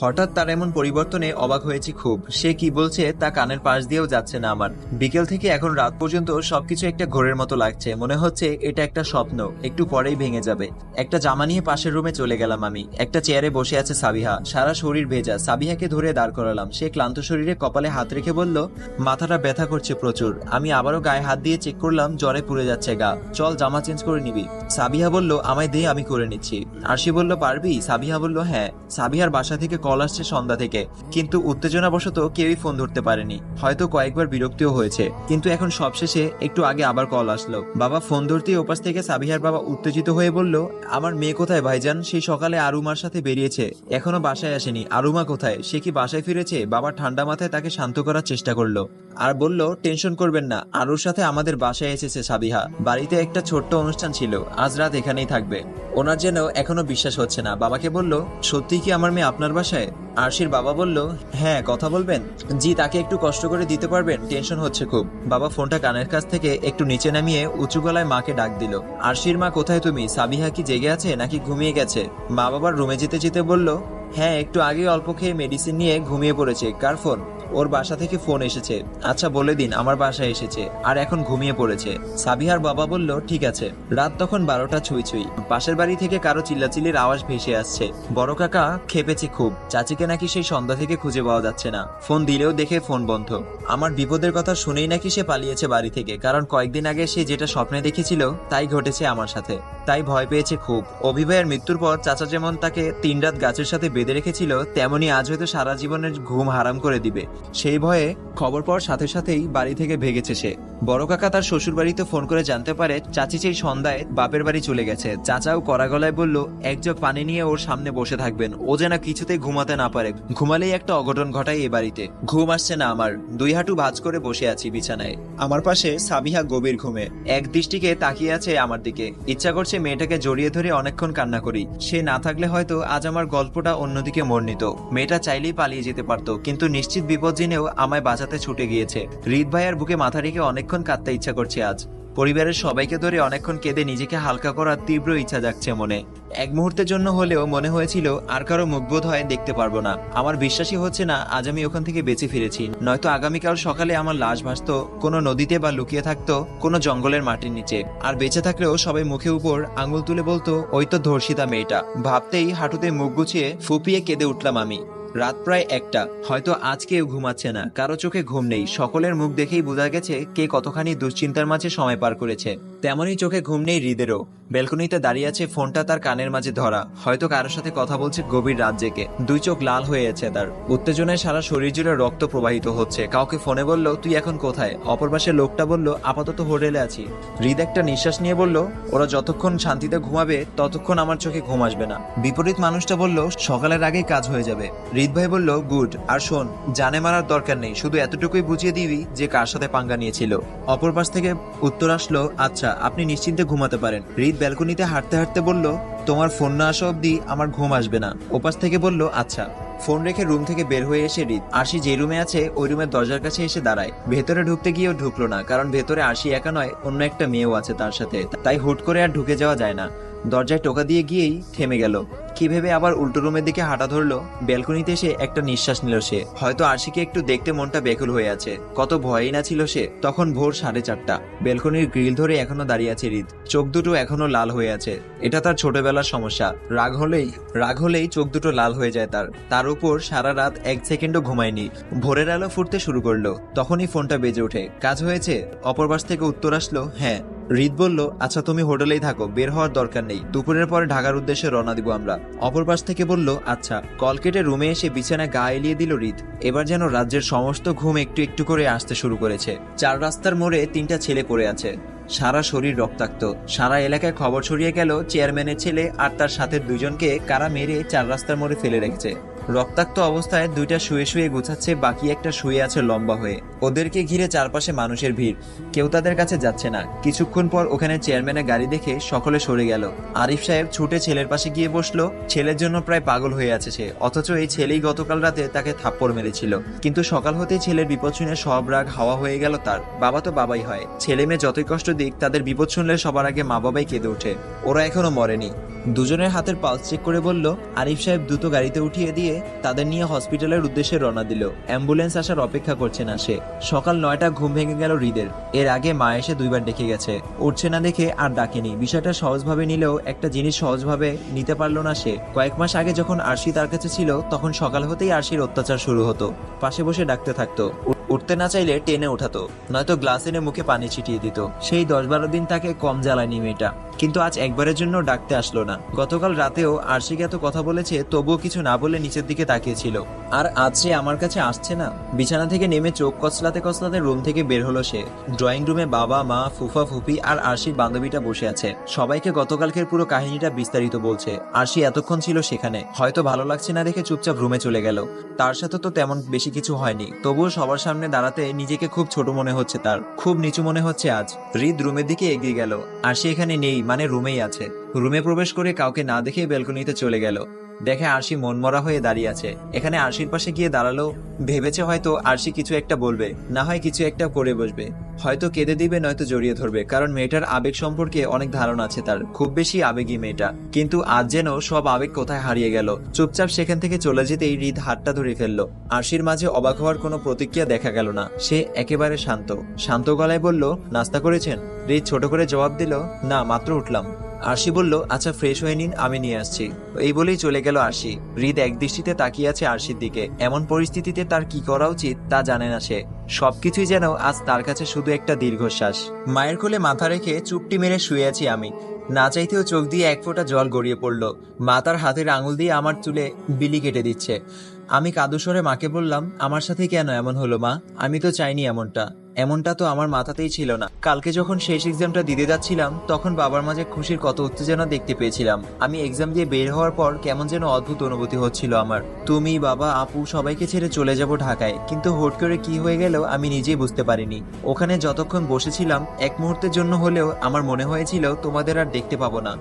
হঠাৎ তার এমন পরিবর্তনে অবাক হয়েছি খুব। সে কি বলছে তা কানের পাশ দিয়েও যাচ্ছে না আমার। বিকেল থেকে এখন রাত পর্যন্ত সবকিছু একটা ঘোরের মতো লাগছে। মনে হচ্ছে এটা একটা স্বপ্ন, একটু পরেই ভেঙে যাবে। একটা জামা নিয়ে পাশের রুমে চলে গেলাম আমি। একটা চেয়ারে বসে আছে সাবিহা। সারা শরীর ভেজা। সাবিহাকে ধরে দাঁড় করালাম। সে ক্লান্ত শরীরে কপালে হাত রেখে বলল, মাথাটা ব্যথা করছে প্রচুর। আমি আবারও গায়ে হাত দিয়ে চেক করলাম, জ্বরে পুড়ে যাচ্ছে গা। চল জামা চেঞ্জ করে নিবি। সাবিহা বলল, আমায় দে, আমি করে নিচ্ছি। আরশি বলল, পারবি? সাবিহা বলল হ্যাঁ। সাবিহার বাসা থেকে কল আসছে সন্ধ্যা থেকে। কিন্তু উত্তেজনাবশত কেউই ফোন ধরতে পারেনি। হয়তো কয়েকবার বিরক্তিও হয়েছে। কিন্তু এখন সবশেষে একটু আগে আবার কল আসলো। বাবা ফোন ধরতেই ওপাশ থেকে সাবিহার বাবা উত্তেজিত হয়ে বলল, আমার মেয়ে কোথায় ভাইজান? সেই সকালে আরুমার সাথে বেরিয়েছে। এখনও বাসায় আসেনি। আরুমা কোথায়? সে কি বাসায় ফিরেছে? বাবা ঠান্ডা মাথায় তাকে শান্ত করার চেষ্টা করল। আর বলল, টেনশন করবেন না। আরুর সাথে আমাদের বাসায় এসেছে সাবিহা। বাড়িতে একটা ছোট্ট অনুষ্ঠান ছিল। আজ রাত এখানেই থাকবে। ওনার যেন এখনও বিশ্বাস হচ্ছে না। বাবাকে বলল সত্যি কি আমার মেয়ে আপনার বাসায়? আরশির বাবা বলল হ্যাঁ কথা বলবেন। জি, তাকে একটু কষ্ট করে দিতে পারবেন, টেনশন হচ্ছে খুব। বাবা ফোনটা কানের কাছ থেকে একটু নিচে নামিয়ে উঁচু গলায় মাকে ডাক দিল, আরশির মা কোথায় তুমি? সাবিহা কি জেগে আছে নাকি ঘুমিয়ে গেছে? মা বাবার রুমে যেতে যেতে বলল হ্যাঁ একটু আগে অল্প খেয়ে মেডিসিন নিয়ে ঘুমিয়ে পড়েছে। কার ফোন ওর বাসা থেকে ফোন এসেছে। আচ্ছা বলে দিন, আমার বাসায় এসেছে। আর এখন ঘুমিয়ে পড়েছে। সাবিহার বাবা বলল, ঠিক আছে। রাত তখন বারোটা ছুঁই ছুঁই। পাশের বাড়ি থেকে কারও চিল্লাচিল্লির আওয়াজ ভেসে আসছে। বড় কাকা খেপেছে খুব। চাচিকে নাকি সেই সন্ধ্যা থেকে খুঁজে পাওয়া যাচ্ছে না। ফোন দিলেও দেখে ফোন বন্ধ। আমার বিপদের কথা শুনেই নাকি সে পালিয়েছে বাড়ি থেকে, কারণ কয়েকদিন আগে সে যেটা স্বপ্নে দেখেছিল, তাই ঘটেছে আমার সাথে। তাই ভয় পেয়েছে খুব। অভিভাইয়ের মৃত্যুর পর চাচা যেমন তাকে তিন রাত গাছের সাথে বেঁধে রেখেছিল, তেমনি আজ হয়তো সারা জীবনের ঘুম হারাম করে দিবে। সেই ভয়ে খবর পাওয়ার সাথে সাথেই বাড়ি থেকে ভেগেছে সে। বড় কাকা তার শ্বশুর বাড়িতে ফোন করে জানতে পারে চাচি সেই সন্ধ্যায় বাপের বাড়ি চলে গেছে। চাচাও কড়া গলায় বলল, এক জগ পানি নিয়ে ওর সামনে বসে থাকবেন। ও যেন কিছুতেই ঘুমাতে না পারে। ঘুমালেই একটা অঘটন ঘটায় এ বাড়িতে। ঘুম আসছে না আমার। দুই হাঁটু ভাঁজ করে বসে আছি বিছানায়। আমার পাশে সাবিহা গভীর ঘুমে। এক দৃষ্টিকে তাকিয়ে আছে আমার দিকে। ইচ্ছা করছে মেয়েটাকে জড়িয়ে ধরে অনেকক্ষণ কান্না করি। সে না থাকলে হয়তো আজ আমার গল্পটা অন্যদিকে মোড় নিত মেয়েটা চাইলেই পালিয়ে যেতে পারতো, কিন্তু নিশ্চিত বিপদ জেনেও আমায় বাঁচাতে ছুটে গিয়েছে। হৃদ ভাইয়ের বুকে মাথা রেখে অনেকক্ষণ কাঁদতে ইচ্ছা করছে আজ। পরিবারের সবাইকে ধরে অনেকক্ষণ কেঁদে নিজেকে হালকা করার তীব্র ইচ্ছা জাগছে মনে। এক মুহূর্তের জন্য হলেও মনে হয়েছিল, আর কারও মুখবোধ হয় দেখতে পারব না। আমার বিশ্বাসই হচ্ছে না, আজ আমি ওখান থেকে বেঁচে ফিরেছি। নয়তো আগামীকাল সকালে আমার লাশ ভাসতো, কোনো নদীতে বা লুকিয়ে থাকতো, কোনো জঙ্গলের মাটির নিচে। আর বেঁচে থাকলেও সবাই মুখে উপর আঙুল তুলে বলতো, ওই তো ধর্ষিতা মেয়েটা। ভাবতেই হাঁটুতে মুখ গুছিয়ে ফুপিয়ে কেঁদে উঠলাম আমি। রাত প্রায় একটা। হয়তো আজ কেউ ঘুমাচ্ছে না। কারও চোখে ঘুম নেই। সকলের মুখ দেখেই বোঝা গেছে কে কতখানি দুশ্চিন্তার মাঝে সময় পার করেছে। তেমনই চোখে ঘুম নেই হৃদেরও। বেলকনিতে দাঁড়িয়ে আছে ফোনটা তার কানের মাঝে ধরা। হয়তো কারোর সাথে কথা বলছে গভীর রাত জেগে। দুই চোখ লাল হয়ে আছে তার। উত্তেজনায় সারা শরীর জুড়ে রক্ত প্রবাহিত হচ্ছে। কাউকে ফোনে বলল, তুই এখন কোথায়? অপর পাশে লোকটা বলল, আপাতত হোটেলে আছি। হৃদ একটা নিঃশ্বাস নিয়ে বলল, ওরা যতক্ষণ শান্তিতে ঘুমাবে, ততক্ষণ আমার চোখে ঘুম আসবে না। বিপরীত মানুষটা বলল, সকালের আগেই কাজ হয়ে যাবে। হৃদ ভাই বলল, গুড, আর শোন, জানে মারার দরকার নেই। শুধু এতটুকুই বুঝিয়ে দিবি যে কার সাথে পাঙ্গা নিয়েছিল। অপর পাশ থেকে উত্তর আসলো আচ্ছা আপনি নিশ্চিন্তে ঘুমাতে পারেন। হৃদ ব্যালকনিতে হাঁটতে হাঁটতে বলল, তোমার ফোন না আসা অব্দি আমার ঘুম আসবে না। ওপাশ থেকে বলল আচ্ছা। ফোন রেখে রুম থেকে বের হয়ে এসে রিদ আরশি যে রুমে আছে, ওই রুমের দরজার কাছে এসে দাঁড়ায়। ভেতরে ঢুকতে গিয়েও ঢুকলো না, কারণ ভেতরে আরশি একা নয়, অন্য একটা মেয়েও আছে তার সাথে। তাই হুট করে আর ঢুকে যাওয়া যায় না। দরজায় টোকা দিয়ে গিয়েই থেমে গেল। কি ভেবে আবার উল্টো রুমের দিকে হাঁটা ধরলো? ব্যালকনিতে এসে একটা নিঃশ্বাস নিল সে। হয়তো আরশিকে একটু দেখতে মনটা বেকুল হয়ে আছে। কত ভয়ই না ছিল সে। তখন ভোর সাড়ে চারটা। ব্যালকনির গ্রিল ধরে এখনও দাঁড়িয়ে আছে হৃদ। চোখ দুটো এখনও লাল হয়ে আছে। এটা তার ছোটবেলার সমস্যা। রাগ হলেই রাগ হলেই চোখ দুটো লাল হয়ে যায় তার। তার উপর সারা রাত এক সেকেন্ডও ঘুমায়নি। ভোরের আলো ফুটতে শুরু করল। তখনই ফোনটা বেজে ওঠে। কাজ হয়েছে? অপর পাশ থেকে উত্তর আসলো হ্যাঁ। রিদ বলল আচ্ছা তুমি হোটেলেই থাকো, বের হওয়ার দরকার নেই। দুপুরের পরে ঢাকার উদ্দেশ্যে রওনা দিব আমরা। অপর পাশ থেকে বলল আচ্ছা। কলকেটে রুমে এসে বিছানায় গা এলিয়ে দিল রিদ। এবার যেন রাজ্যের সমস্ত ঘুম একটু একটু করে আসতে শুরু করেছে। চার রাস্তার মোড়ে তিনটা ছেলে পড়ে আছে। সারা শরীর রক্তাক্ত। সারা এলাকায় খবর ছড়িয়ে গেল, চেয়ারম্যানের ছেলে আর তার সাথে দুজনকে কারা মেরে চার রাস্তার মোড়ে ফেলে রেখেছে। রক্তাক্ত অবস্থায় দুইটা শুয়ে শুয়ে গুছাচ্ছে, বাকি একটা শুয়ে আছে লম্বা হয়ে। ওদেরকে ঘিরে চারপাশে মানুষের ভিড়। কেউ তাদের কাছে যাচ্ছে না। কিছুক্ষণ পর ওখানে চেয়ারম্যানের গাড়ি দেখে সকলে সরে গেল। আরিফ সাহেব ছুটে ছেলের পাশে গিয়ে বসল। ছেলের জন্য প্রায় পাগল হয়ে আছে সে। অথচ এই ছেলেই গতকাল রাতে তাকে থাপ্পড় মেরেছিল। কিন্তু সকাল হতেই ছেলের বিপদ শুনে সব রাগ হাওয়া হয়ে গেল তার। বাবা তো বাবাই হয়। ছেলে মেয়ে যতই কষ্ট দিক, তাদের বিপদ শুনলে সবার আগে মা বাবাই কেঁদে ওঠে। ওরা এখনও মরেনি। দুজনের হাতের পালস চেক করে বলল, আরিফ সাহেব দ্রুত গাড়িতে উঠিয়ে দিয়ে তাদের নিয়ে হসপিটালের উদ্দেশ্যে রওনা দিল। অ্যাম্বুলেন্স আসার অপেক্ষা করছে না সে। সকাল নয়টা ঘুম ভেঙে গেল হৃদের। এর আগে মা এসে দুইবার ডেকে গেছে। উঠছে না দেখে আর ডাকেনি। বিষয়টা সহজভাবে নিলেও একটা জিনিস সহজভাবে নিতে পারল না সে। কয়েক মাস আগে যখন আরশি তার কাছে ছিল, তখন সকাল হতেই আরশির অত্যাচার শুরু হতো। পাশে বসে ডাকতে থাকতো। উঠতে না চাইলে টেনে ওঠাতো, নয়তো গ্লাস এনে মুখে পানি ছিটিয়ে দিত। সেই দশ বারো দিন তাকে কম জ্বালায়নি মেয়েটা। কিন্তু আজ একবারের জন্য ডাকতে আসলো না। গতকাল রাতেও আরশিকে এত কথা বলেছে, তবুও কিছু না বলে নিচের দিকে তাকিয়েছিল। আর আজ সে আমার কাছে আসছে না? বিছানা থেকে নেমে চোখ কচলাতে কচলাতে রুম থেকে বের হলো সে। ড্রয়িং রুমে বাবা, মা, ফুফা ফুফি আর আরশির বান্ধবীটা বসে আছে। সবাইকে গতকালকের পুরো কাহিনীটা বিস্তারিত বলছে। আরশি এতক্ষণ ছিল সেখানে। হয়তো ভালো লাগছে না দেখে চুপচাপ রুমে চলে গেল। তার সাথে তো তেমন বেশি কিছু হয়নি। তবুও সবার সামনে দাঁড়াতে নিজেকে খুব ছোট মনে হচ্ছে তার। খুব নিচু মনে হচ্ছে আজ। হৃদ রুমের দিকে এগিয়ে গেল। আর সে এখানে নেই মানে রুমেই আছে। রুমে প্রবেশ করে কাউকে না দেখে বেলকনিতে চলে গেল। দেখে আরশি মনমরা হয়ে দাঁড়িয়ে আছে। এখানে আরশির পাশে গিয়ে দাঁড়াল, ভেবেছে হয়তো আরশি কিছু একটা বলবে, না হয় কিছু একটা করে বসবে। হয়তো কেঁদে দিবে, নয়তো জড়িয়ে ধরবে, কারণ মেয়েটার আবেগ সম্পর্কে অনেক ধারণা আছে তার, খুব বেশি আবেগী মেয়েটা। কিন্তু আজ যেন সব আবেগ কোথায় হারিয়ে গেল? চুপচাপ সেখান থেকে চলে যেতেই হৃদ হাতটা ধরে ফেলল। আরশির মাঝে অবাক হওয়ার কোনো প্রতিক্রিয়া দেখা গেল না। সে একেবারে শান্ত শান্ত গলায় বলল, নাস্তা করেছেন? হৃদ ছোট করে জবাব দিল, না, মাত্র উঠলাম। আরশি বলল আচ্ছা ফ্রেশ হয়ে নিন, আমি নিয়ে আসছি। এই বলেই চলে গেল আরশি। হৃদ এক দৃষ্টিতে তাকিয়ে আছে আরশির দিকে। এমন পরিস্থিতিতে তার কি করা উচিত, তা জানে না সে। সবকিছুই যেন আজ তার কাছে শুধু একটা দীর্ঘশ্বাস। মায়ের কোলে মাথা রেখে চুপটি মেরে শুয়ে আছি আমি। না চাইতেও চোখ দিয়ে এক ফোঁটা জল গড়িয়ে পড়ল। মা তার হাতের আঙুল দিয়ে আমার চুলে বিলি কেটে দিচ্ছে। আমি কাদুস্বরে মাকে বললাম, আমার সাথে কেন এমন হলো মা? আমি তো চাইনি এমনটা। এমনটা তো আমার মাথাতেই ছিল না। কালকে যখন শেষ এক্সামটা দিতে যাচ্ছিলাম, তখন বাবার মাঝে খুশির কত উত্তেজনা দেখতে পেয়েছিলাম। আমি এক্সাম দিয়ে বের হওয়ার পর কেমন যেন অদ্ভুত অনুভূতি হচ্ছিল আমার। তুমি, বাবা, আপু সবাইকে ছেড়ে চলে যাব ঢাকায়, কিন্তু হুট করে কি হয়ে গেল আমি নিজেই বুঝতে পারিনি। ওখানে যতক্ষণ বসেছিলাম, এক মুহূর্তের জন্য হলেও আমার মনে হয়েছিল তোমাদের আর দেখতে পাবো না।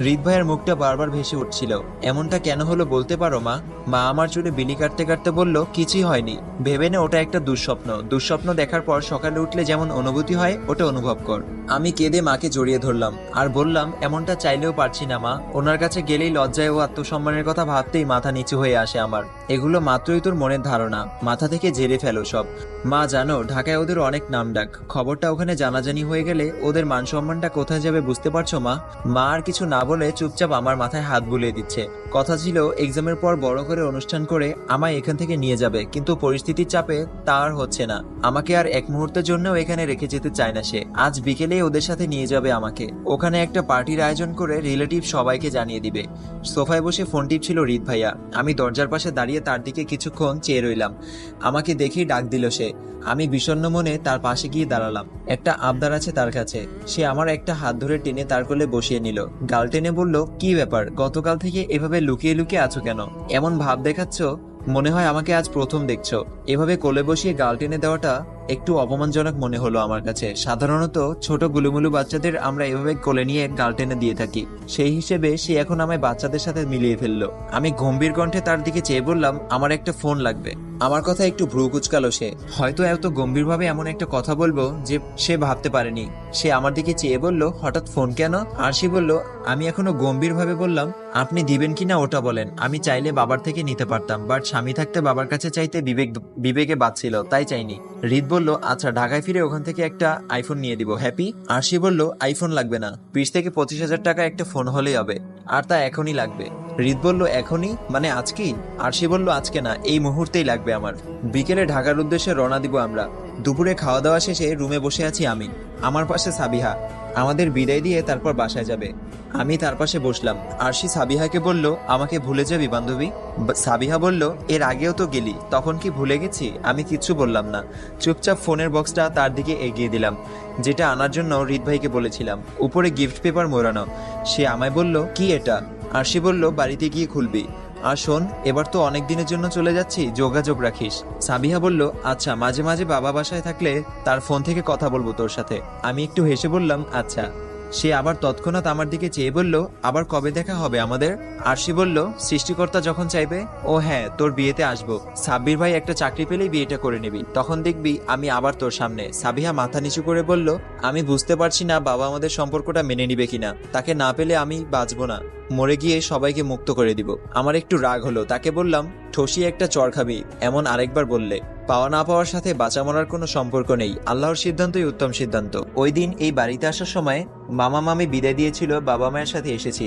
হৃদ ভাইয়ের মুখটা বারবার ভেসে উঠছিল। এমনটা কেন হলো বলতে পারো মা? মা আমার চুলে বিলি কাটতে কাটতে বলল, কিছুই হয়নি। ভেবে নে, ওটা একটা দুঃস্বপ্ন। দুঃস্বপ্ন দেখার পর সকালে উঠলে যেমন অনুভূতি হয়, ওটা অনুভব কর। আমি কেঁদে মাকে জড়িয়ে ধরলাম, আর বললাম, এমনটা চাইলেও পারছি না, মা। ওনার কাছে গেলেই লজ্জায় ও আত্মসম্মানের কথা ভাবতেই মাথা নিচু হয়ে আসে আমার। এগুলো মাত্রই তোর মনের ধারণা। মাথা থেকে ঝেড়ে ফেলো সব। মা, জানো, ঢাকায় ওদের অনেক নাম ডাক। খবরটা ওখানে জানাজানি হয়ে গেলে ওদের মান সম্মানটা কোথায় যাবে বুঝতে পারছ, মা? মা আর কিছু না বলে চুপচাপ আমার মাথায় হাত বুলিয়ে দিচ্ছে। কথা ছিল, এক্সামের পর বড় করে অনুষ্ঠান করে আমায় এখান থেকে নিয়ে যাবে, কিন্তু পরিস্থিতির চাপে তা আর হচ্ছে না। আমাকে আর এক মুহূর্তের জন্যও এখানে রেখে যেতে চায় না সে। আজ বিকেলে ওদের সাথে নিয়ে যাবে আমাকে। ওখানে একটা পার্টির আয়োজন করে রিলেটিভ সবাইকে জানিয়ে দিবে। সোফায় বসে ফোন টিপছিল রিত ভাইয়া। আমি দরজার পাশে দাঁড়িয়ে তার দিকে কিছুক্ষণ চেয়ে রইলাম। আমাকে দেখেই ডাক দিল সে। আমি বিষণ্ণ মনে তার পাশে গিয়ে দাঁড়ালাম। একটা আবদার আছে তার কাছে। সে আমার একটা হাত ধরে টেনে তার কোলে বসিয়ে নিল। গাল টেনে বলল, কি ব্যাপার? গতকাল থেকে এভাবে লুকিয়ে লুকিয়ে আছো কেন? এমন ভাব দেখাচ্ছ? মনে হয় আমাকে আজ প্রথম দেখছ। এভাবে কোলে বসিয়ে গাল টেনে দেওয়াটা একটু অপমানজনক মনে হলো আমার কাছে। সাধারণত ছোট গুলুমুলু বাচ্চাদের আমরা এভাবে কোলে নিয়ে গাল টেনে দিয়ে থাকি। সেই হিসেবে সে এখন আমায় বাচ্চাদের সাথে মিলিয়ে ফেলল। আমি গম্ভীর কণ্ঠে তার দিকে চেয়ে বললাম, আমার একটা ফোন লাগবে। আমার কথা একটু ভ্রু কুচকালো সে। হয়তো এত গম্ভীরভাবে এমন একটা কথা বলব যে সে ভাবতে পারেনি। সে আমার দিকে চেয়ে বলল, হঠাৎ ফোন কেন? আর সে বলল, আমি এখনও গম্ভীরভাবে বললাম, আপনি দিবেন কিনা ওটা বলেন। আমি চাইলে বাবার থেকে নিতে পারতাম, বাট স্বামী থাকতে বাবার কাছে চাইতে বিবেক বিবেকে বাঁচছিল তাই চাইনি। রিত বলল আচ্ছা ঢাকায় ফিরে ওখান থেকে একটা আইফোন নিয়ে দিব, হ্যাপি? আরশি বলল আইফোন লাগবে না, বিশ থেকে পঁচিশ হাজার টাকা একটা ফোন হলেই হবে, আর তা এখনই লাগবে। রিত বলল, এখনই? মানে আজকেই? আরশি বলল, আজকে না, এই মুহূর্তেই লাগবে আমার। বিকেলে ঢাকার উদ্দেশ্যে রওনা দিব আমরা। দুপুরে খাওয়া দাওয়া শেষে রুমে বসে আছি আমি। আমার পাশে সাবিহা। আমাদের বিদায় দিয়ে তারপর বাসায় যাবে। আমি তার পাশে বসলাম। আরশি সাবিহাকে বলল, আমাকে ভুলে যাবি, বান্ধবী? সাবিহা বলল, এর আগেও তো গেলি। তখন কি ভুলে গেছি? আমি কিচ্ছু বললাম না। চুপচাপ ফোনের বক্সটা তার দিকে এগিয়ে দিলাম, যেটা আনার জন্য রিত ভাইকে বলেছিলাম। উপরে গিফট পেপার মোড়ানো। সে আমায় বলল, কি এটা? আর আরশি বলল, বাড়িতে গিয়ে খুলবি। আর শোন, এবার তো অনেক দিনের জন্য চলে যাচ্ছি, যোগাযোগ রাখিস। সাবিহা বলল আচ্ছা মাঝে মাঝে বাবা বাসায় থাকলে তার ফোন থেকে কথা বলব তোর সাথে। আমি একটু হেসে বললাম আচ্ছা। সে আবার তৎক্ষণাৎ আমার দিকে চেয়ে বলল, আবার কবে দেখা হবে আমাদের? আরশি বলল, সৃষ্টিকর্তা যখন চাইবে, ও হ্যাঁ তোর বিয়েতে আসব। সাব্বির ভাই একটা চাকরি পেলেই বিয়েটা করে নিবি। তখন দেখবি আমি আবার তোর সামনে। সাবিহা মাথা নিচু করে বলল, আমি বুঝতে পারছি না বাবা আমাদের সম্পর্কটা মেনে নিবে কিনা। তাকে না পেলে আমি বাঁচবো না। মরে গিয়ে সবাইকে মুক্ত করে দিব। আমার একটু রাগ হলো, তাকে বললাম ঠসিয়ে একটা চর খাবি, এমন আরেকবার বললে। পাওয়া না পাওয়ার সাথে বাঁচা মরার কোনো সম্পর্ক নেই। আল্লাহর সিদ্ধান্তই উত্তম সিদ্ধান্ত। ওই দিন এই বাড়িতে আসার সময় মামা মামি বিদায় দিয়েছিল বাবা মায়ের সাথে এসেছি।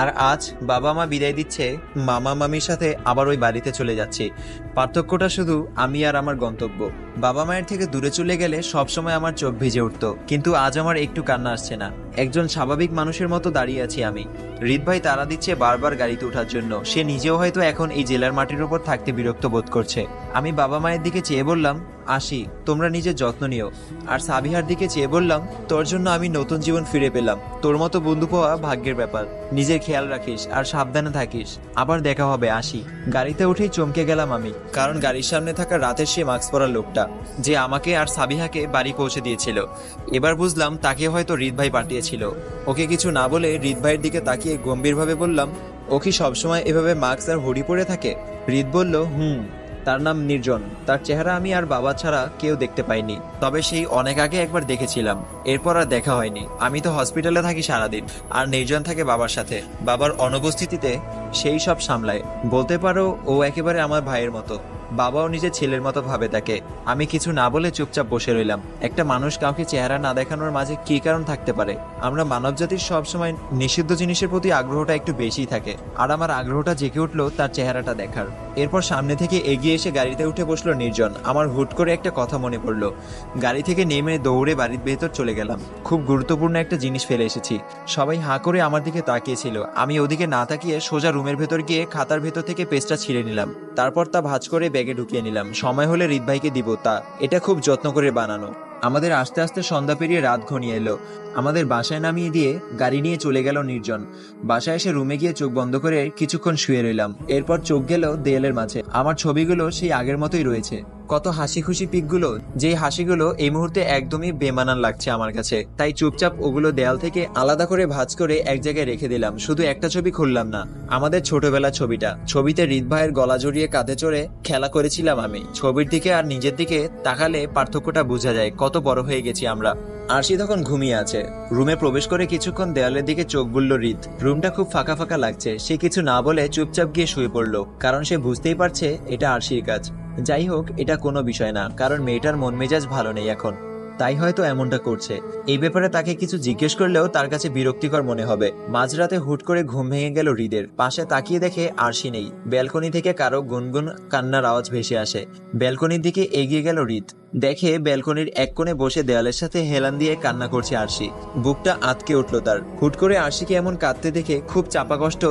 আর আজ বাবা মা বিদায় দিচ্ছে মামা মামির সাথে আবার ওই বাড়িতে চলে যাচ্ছি। পার্থক্যটা শুধু আমি আর আমার গন্তব্য। বাবা মায়ের থেকে দূরে চলে গেলে সবসময় আমার চোখ ভিজে উঠতো, কিন্তু আজ আমার একটু কান্না আসছে না। একজন স্বাভাবিক মানুষের মতো দাঁড়িয়ে আছি আমি। হৃদ ভাই তারা দিচ্ছে বারবার গাড়িতে ওঠার জন্য। সে নিজেও হয়তো এখন এই জেলার মাটির উপর থাকতে বিরক্ত বোধ করছে। আমি বাবা মায়ের দিকে চেয়ে বললাম আসি, তোমরা নিজের যত্ন নিও। আর সাবিহার দিকে চেয়ে বললাম, তোর জন্য আমি নতুন জীবন ফিরে পেলাম। তোর মতো বন্ধু পাওয়া ভাগ্যের ব্যাপার। নিজের খেয়াল রাখিস আর সাবধানে থাকিস। আবার দেখা হবে, আসি। গাড়িতে উঠেই চমকে গেলাম আমি, কারণ গাড়ির সামনে থাকা রাতের সে মাস্ক পরা লোকটা, যে আমাকে আর সাবিহাকে বাড়ি পৌঁছে দিয়েছিল। এবার বুঝলাম, তাকে হয়তো হৃদ ভাই পাঠিয়েছিল। ওকে কিছু না বলে হৃদ ভাইয়ের দিকে তাকিয়ে গম্ভীরভাবে বললাম, ও কি সবসময় এভাবে মাস্ক আর হুডি পরে থাকে? হৃদ বলল, হুম। তার নাম নির্জন। তার চেহারা আমি আর বাবা ছাড়া কেউ দেখতে পাইনি। তবে সেই অনেক আগে একবার দেখেছিলাম। এরপর আর দেখা হয়নি। আমি তো হসপিটালে থাকি সারাদিন, আর নির্জন থাকে বাবার সাথে। বাবার অনুপস্থিতিতে সেই সব সামলায়। বলতে পারো, ও একেবারে আমার ভাইয়ের মতো। বাবাও নিজের ছেলের মতো ভাবে তাকে আমি কিছু না বলে চুপচাপ বসে রইলাম। একটা মানুষ কাউকে চেহারা না দেখানোর মাঝে কি কারণ থাকতে পারে? আমরা মানব জাতির সবসময় নিষিদ্ধ জিনিসের প্রতি আগ্রহটা একটু বেশি থাকে। আর আমার আগ্রহটা জেগে উঠল তার চেহারাটা দেখার। এরপর সামনে থেকে এগিয়ে এসে গাড়িতে উঠে বসল নির্জন। আমার হুট করে একটা কথা মনে পড়ল। গাড়ি থেকে নেমে দৌড়ে বাড়ির ভেতর চলে গেলাম। খুব গুরুত্বপূর্ণ একটা জিনিস ফেলে এসেছি। সবাই হাঁ করে আমার দিকে তাকিয়েছিল। আমি ওদিকে না তাকিয়ে সোজা রুমের ভেতর গিয়ে খাতার ভেতর থেকে পেজটা ছিঁড়ে নিলাম। তারপর তা ভাঁজ করে ব্যাগে ঢুকিয়ে নিলাম। সময় হলে রিত ভাইকে দিব। তা, এটা খুব যত্ন করে বানানো। আমাদের আস্তে আস্তে সন্ধ্যা পেরিয়ে রাত ঘনিয়ে এলো। আমাদের বাসায় নামিয়ে দিয়ে গাড়ি নিয়ে চলে গেল নির্জন। বাসায় এসে রুমে গিয়ে চোখ বন্ধ করে কিছুক্ষণ শুয়ে রইলাম। এরপর চোখ গেল দেয়ালের মাঝে। আমার ছবিগুলো সেই আগের মতোই রয়েছে। কত হাসি খুশি পিকগুলো যে হাসিগুলো এই মুহূর্তে একদমই বেমানান লাগছে আমার কাছে। তাই চুপচাপ ওগুলো দেয়াল থেকে আলাদা করে ভাঁজ করে এক জায়গায় রেখে দিলাম, শুধু একটা ছবি খুললাম না, আমাদের ছোটবেলা ছবিটা। ছবিতে হৃদ ভাইয়ের গলা জড়িয়ে কাঁধে চড়ে খেলা করেছিলাম আমি। ছবির দিকে আর নিজের দিকে তাকালে পার্থক্যটা বোঝা যায়, কত বড় হয়ে গেছি আমরা। আরশি তখন ঘুমিয়ে আছে। রুমে প্রবেশ করে কিছুক্ষণ দেওয়ালের দিকে চোখ বুলল হৃদ। রুমটা খুব ফাঁকা ফাঁকা লাগছে, সে কিছু না বলে চুপচাপ গিয়ে শুয়ে পড়ল, কারণ সে বুঝতেই পারছে এটা আরশির কাজ। যাই হোক এটা কোনো বিষয় না, কারণ মেয়েটার মন মেজাজ ভালো নেই এখন। তাই হয়তো এমনটা করছে। এই ব্যাপারে তাকে কিছু জিজ্ঞেস করলেও তার কাছে বিরক্তিকর মনে হবে। মাঝরাতে হুট করে ঘুম ভেঙে গেল হৃদের। পাশে তাকিয়ে দেখে আরশি নেই। ব্যালকনি থেকে কারও গুনগুন কান্নার আওয়াজ ভেসে আসে। ব্যালকনির দিকে এগিয়ে গেল হৃদ। দেখে ব্যালকনির এক কোণে বসে দেওয়ালের সাথে হেলান দিয়ে কান্না করছে আরশি। বুকটা আটকে উঠল তার। হুট করে আরশিকে এমন কাঁদতে দেখে খুব চাপা কষ্ট